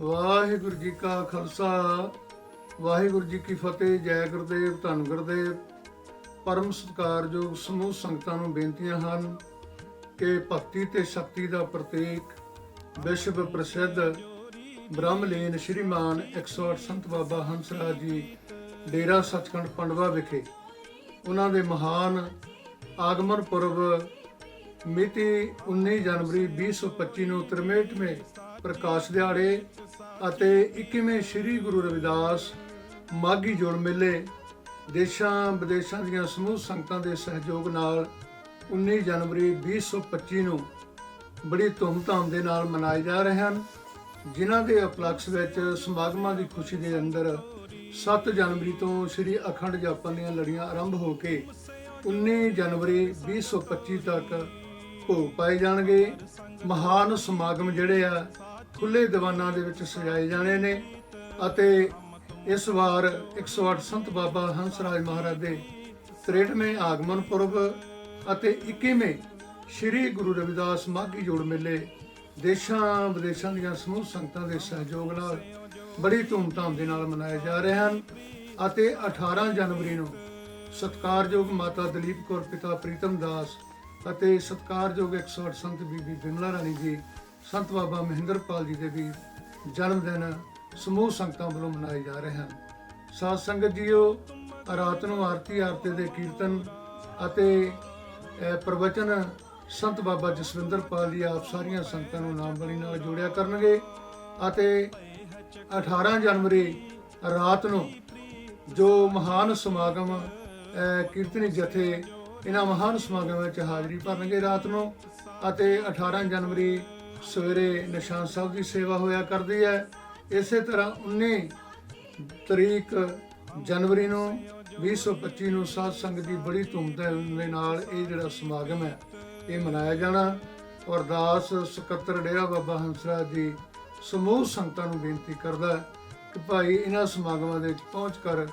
ਵਾਹਿਗੁਰੂ ਜੀ ਕਾ ਖਾਲਸਾ, ਵਾਹਿਗੁਰੂ ਜੀ ਕੀ ਫਤਿਹ, ਜੈ ਗੁਰਦੇਵ, ਧੰਨ ਗੁਰਦੇਵ। ਪਰਮ ਸਤਿਕਾਰਯੋਗ ਸਮੂਹ ਸੰਗਤਾਂ ਨੂੰ ਬੇਨਤੀਆਂ ਹਨ ਕਿ ਭਗਤੀ ਤੇ ਸ਼ਕਤੀ ਦਾ ਪ੍ਰਤੀਕ ਵਿਸ਼ਵ ਪ੍ਰਸਿੱਧ ਬ੍ਰਹਮਲੀਨ ਸ਼੍ਰੀਮਾਨ 108 ਸੰਤ ਬਾਬਾ ਹੰਸਰਾਜ ਜੀ, ਡੇਰਾ ਸੱਚਖੰਡ ਪੰਡਵਾ ਵਿਖੇ। ਉਹਨਾਂ ਦੇ ਮਹਾਨ ਆਗਮਨ ਪੁਰਬ ਮਿਤੀ 19 ਜਨਵਰੀ 2025 ਨੂੰ 63ਵੇਂ ਪ੍ਰਕਾਸ਼ ਦਿਹਾੜੇ ਅਤੇ 21ਵੇਂ ਸ੍ਰੀ ਗੁਰੂ ਰਵਿਦਾਸ ਮਾਗੀ ਜੋੜ ਮੇਲੇ ਦੇਸ਼ਾਂ ਵਿਦੇਸ਼ਾਂ ਦੀਆਂ ਸਮੂਹ ਸੰਗਤਾਂ ਦੇ ਸਹਿਯੋਗ ਨਾਲ 19 ਜਨਵਰੀ 2025 ਨੂੰ ਬੜੀ ਧੂਮਧਾਮ ਦੇ ਨਾਲ ਮਨਾਏ ਜਾ ਰਹੇ ਹਨ, ਜਿਨ੍ਹਾਂ ਦੇ ਉਪਲਕਸ਼ ਵਿੱਚ ਸਮਾਗਮਾਂ ਦੀ ਖੁਸ਼ੀ ਦੇ ਅੰਦਰ 7 ਜਨਵਰੀ ਤੋਂ ਸ੍ਰੀ ਅਖੰਡ ਜਾਪਾਂ ਦੀਆਂ ਲੜੀਆਂ ਆਰੰਭ ਹੋ ਕੇ 19 ਜਨਵਰੀ 2025 ਤੱਕ ਭੋਗ ਪਾਏ ਜਾਣਗੇ। ਮਹਾਨ ਸਮਾਗਮ ਜਿਹੜੇ ਆ ਖੁੱਲੇ ਦੀਵਾਨਾਂ ਦੇ ਵਿੱਚ ਸਜਾਏ ਜਾਣੇ ਨੇ ਅਤੇ ਇਸ ਵਾਰ 108 ਸੰਤ ਬਾਬਾ ਹੰਸਰਾਜ ਮਹਾਰਾਜ ਦੇ 63ਵੇਂ ਆਗਮਨ ਪੁਰਬ ਅਤੇ 21ਵੇਂ ਸ੍ਰੀ ਗੁਰੂ ਰਵਿਦਾਸ ਮਾਘੀ ਜੋੜ ਮੇਲੇ ਦੇਸ਼ਾਂ ਵਿਦੇਸ਼ਾਂ ਦੀਆਂ ਸਮੂਹ ਸੰਗਤਾਂ ਦੇ ਸਹਿਯੋਗ ਨਾਲ ਬੜੀ ਧੂਮਧਾਮ ਦੇ ਨਾਲ ਮਨਾਏ ਜਾ ਰਹੇ ਹਨ ਅਤੇ 18 ਜਨਵਰੀ ਨੂੰ ਸਤਕਾਰਯੋਗ ਮਾਤਾ ਦਲੀਪ ਕੌਰ, ਪਿਤਾ ਪ੍ਰੀਤਮ ਦਾਸ ਅਤੇ ਸਤਕਾਰਯੋਗ 108 ਸੰਤ ਬੀਬੀ ਬਿਮਲਾ ਰਾਣੀ ਜੀ ਸੰਤ ਬਾਬਾ ਮਹਿੰਦਰਪਾਲ ਜੀ ਦੇ ਵੀ ਜਨਮ ਦਿਨ ਸਮੂਹ ਸੰਗਤਾਂ ਵੱਲੋਂ ਮਨਾਏ ਜਾ ਰਹੇ ਹਨ। ਸਾਧ ਸੰਗਤ ਜੀਓ, ਰਾਤ ਨੂੰ ਆਰਤੀ ਆਰਤੇ ਦੇ ਕੀਰਤਨ ਅਤੇ ਪ੍ਰਵਚਨ ਸੰਤ ਬਾਬਾ ਜਸਵਿੰਦਰਪਾਲ ਜੀ ਆਪ ਸਾਰੀਆਂ ਸੰਗਤਾਂ ਨੂੰ ਨਾਮ ਬਲੀ ਨਾਲ ਜੋੜਿਆ ਕਰਨਗੇ ਅਤੇ 18 ਜਨਵਰੀ ਰਾਤ ਨੂੰ ਜੋ ਮਹਾਨ ਸਮਾਗਮ ਕੀਰਤਨੀ ਜਥੇ ਇਹਨਾਂ ਮਹਾਨ ਸਮਾਗਮਾਂ ਵਿੱਚ ਹਾਜ਼ਰੀ ਭਰਨਗੇ ਰਾਤ ਨੂੰ ਅਤੇ 18 ਜਨਵਰੀ ਸਵੇਰੇ ਨਿਸ਼ਾਨ ਸਾਹਿਬ ਦੀ ਸੇਵਾ ਹੋਇਆ ਕਰਦੀ ਹੈ। ਇਸੇ ਤਰ੍ਹਾਂ 19 ਤਰੀਕ ਜਨਵਰੀ ਨੂੰ 2025 ਨੂੰ ਸਾਧ ਸੰਗਤ ਦੀ ਬੜੀ ਧੂਮਧਾਮ ਦੇ ਨਾਲ ਇਹ ਜਿਹੜਾ ਸਮਾਗਮ ਹੈ, ਇਹ ਮਨਾਇਆ ਜਾਣਾ। ਅਰਦਾਸ ਸਕੱਤਰ ਡੇਰਾ ਬਾਬਾ ਹੰਸਰਾਜ ਜੀ ਸਮੂਹ ਸੰਗਤਾਂ ਨੂੰ ਬੇਨਤੀ ਕਰਦਾ ਹੈ ਕਿ ਭਾਈ ਇਹਨਾਂ ਸਮਾਗਮਾਂ ਦੇ ਵਿੱਚ ਪਹੁੰਚ ਕਰ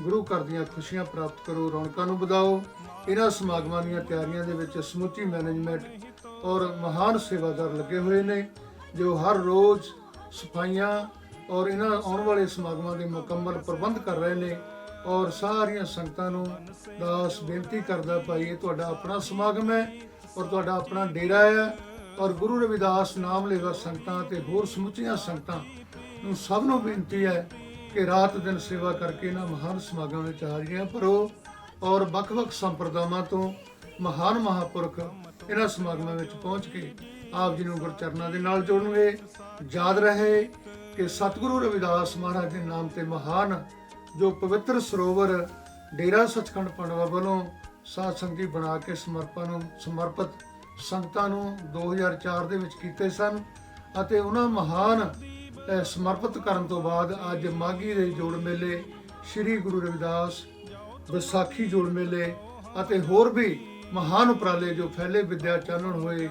ਗੁਰੂ ਘਰ ਦੀਆਂ ਖੁਸ਼ੀਆਂ ਪ੍ਰਾਪਤ ਕਰੋ, ਰੌਣਕਾਂ ਨੂੰ ਵਧਾਓ। ਇਹਨਾਂ ਸਮਾਗਮਾਂ ਦੀਆਂ ਤਿਆਰੀਆਂ ਦੇ ਵਿੱਚ ਸਮੁੱਚੀ ਮੈਨੇਜਮੈਂਟ ਔਰ ਮਹਾਨ ਸੇਵਾਦਾਰ ਲੱਗੇ ਹੋਏ ਨੇ, ਜੋ ਹਰ ਰੋਜ਼ ਸਫਾਈਆਂ ਔਰ ਇਹਨਾਂ ਆਉਣ ਵਾਲੇ ਸਮਾਗਮਾਂ ਦੇ ਮੁਕੰਮਲ ਪ੍ਰਬੰਧ ਕਰ ਰਹੇ ਨੇ ਔਰ ਸਾਰੀਆਂ ਸੰਗਤਾਂ ਨੂੰ ਦਾਸ ਬੇਨਤੀ ਕਰਦਾ ਭਾਈ, ਇਹ ਤੁਹਾਡਾ ਆਪਣਾ ਸਮਾਗਮ ਹੈ ਔਰ ਤੁਹਾਡਾ ਆਪਣਾ ਡੇਰਾ ਹੈ ਔਰ ਗੁਰੂ ਰਵਿਦਾਸ ਨਾਮ ਲੈਵਾ ਸੰਗਤਾਂ ਤੇ ਹੋਰ ਸਮੁੱਚੀਆਂ ਸੰਗਤਾਂ ਨੂੰ ਸਭ ਨੂੰ ਬੇਨਤੀ ਹੈ ਕਿ ਰਾਤ ਦਿਨ ਸੇਵਾ ਕਰਕੇ ਇਹਨਾਂ ਮਹਾਨ ਸਮਾਗਮਾਂ ਵਿੱਚ ਹਾਜ਼ਰੀਆਂ ਭਰੋ ਔਰ ਵੱਖ-ਵੱਖ ਸੰਪਰਦਾਵਾਂ ਤੋਂ ਮਹਾਨ ਮਹਾਪੁਰਖ ਇਹਨਾਂ ਸਮਾਗਮਾਂ ਵਿੱਚ ਪਹੁੰਚ ਕੇ ਆਪ ਜੀ ਨੂੰ ਗੁਰਚਰਨਾਂ ਦੇ ਨਾਲ ਜੋੜਨਗੇ। ਯਾਦ ਰਹੇ ਕਿ ਸਤਿਗੁਰੂ ਰਵਿਦਾਸ ਮਹਾਰਾਜ ਦੇ ਨਾਮ ਤੇ ਮਹਾਨ ਜੋ ਪਵਿੱਤਰ ਸਰੋਵਰ ਡੇਰਾ ਸੱਚਖੰਡ ਪੰਡਵਾ ਵੱਲੋਂ ਸਾਧ ਸੰਗੀ ਬਣਾ ਕੇ ਸਮਰਪਣ ਨੂੰ ਸਮਰਪਿਤ ਸੰਗਤਾਂ ਨੂੰ 2004 ਦੇ ਵਿੱਚ ਕੀਤੇ ਸਨ ਅਤੇ ਉਹਨਾਂ ਮਹਾਨ ਸਮਰਪਿਤ ਕਰਨ ਤੋਂ ਬਾਅਦ ਅੱਜ ਮਾਗੀ ਦੇ ਜੋੜ ਮੇਲੇ, ਸ੍ਰੀ ਗੁਰੂ ਰਵਿਦਾਸ ਵਿਸਾਖੀ ਜੋੜ ਮੇਲੇ ਅਤੇ ਹੋਰ ਵੀ ਮਹਾਨ ਉਪਰਾਲੇ ਜੋ ਫੈਲੇ ਵਿਦਿਆ ਚਾਨਣ ਹੋਏ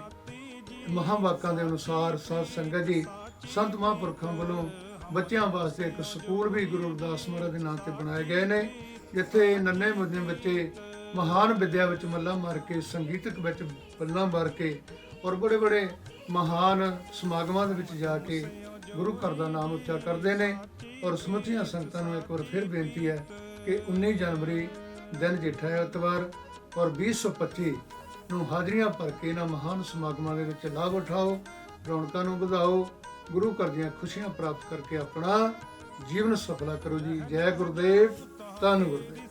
ਮਹਾਵਾਕਾਂ ਦੇ ਅਨੁਸਾਰ ਸਾਧ ਸੰਗਤ ਜੀ, ਸੰਤ ਮਹਾਂਪੁਰਖਾਂ ਵੱਲੋਂ ਬੱਚਿਆਂ ਵਾਸਤੇ ਇੱਕ ਸਕੂਲ ਵੀ ਗੁਰੂ ਰਵਿਦਾਸ ਮਹਾਰਾਜ ਦੇ ਨਾਂ ਤੇ ਬਣਾਏ ਗਏ ਨੇ, ਜਿੱਥੇ ਨੰਨੇ ਮੁੰਨੇ ਬੱਚੇ ਮਹਾਨ ਵਿਦਿਆ ਵਿੱਚ ਮੱਲਾ ਮਾਰ ਕੇ, ਸੰਗੀਤਕ ਵਿੱਚ ਬੱਲਾ ਮਾਰ ਕੇ ਔਰ ਬੜੇ ਬੜੇ ਮਹਾਨ ਸਮਾਗਮਾਂ ਦੇ ਵਿੱਚ ਜਾ ਕੇ ਗੁਰੂ ਘਰ ਦਾ ਨਾਮ ਉੱਚਾ ਕਰਦੇ ਨੇ ਔਰ ਸਮੁੱਚੀਆਂ ਸੰਗਤਾਂ ਨੂੰ ਇੱਕ ਵਾਰ ਫਿਰ ਬੇਨਤੀ ਹੈ ਕਿ 19 ਜਨਵਰੀ, ਦਿਨ ਜੇਠਾ ਹੈ, ਐਤਵਾਰ ਔਰ 2025 ਨੂੰ ਹਾਜ਼ਰੀਆਂ ਭਰ ਕੇ ਇਹਨਾਂ ਮਹਾਨ ਸਮਾਗਮਾਂ ਦੇ ਵਿੱਚ ਲਾਭ ਉਠਾਓ, ਰੌਣਕਾਂ ਨੂੰ ਵਧਾਓ, ਗੁਰੂ ਘਰ ਦੀਆਂ ਖੁਸ਼ੀਆਂ ਪ੍ਰਾਪਤ ਕਰਕੇ ਆਪਣਾ ਜੀਵਨ ਸਫਲਾ ਕਰੋ ਜੀ। ਜੈ ਗੁਰਦੇਵ, ਧੰਨ ਗੁਰਦੇਵ।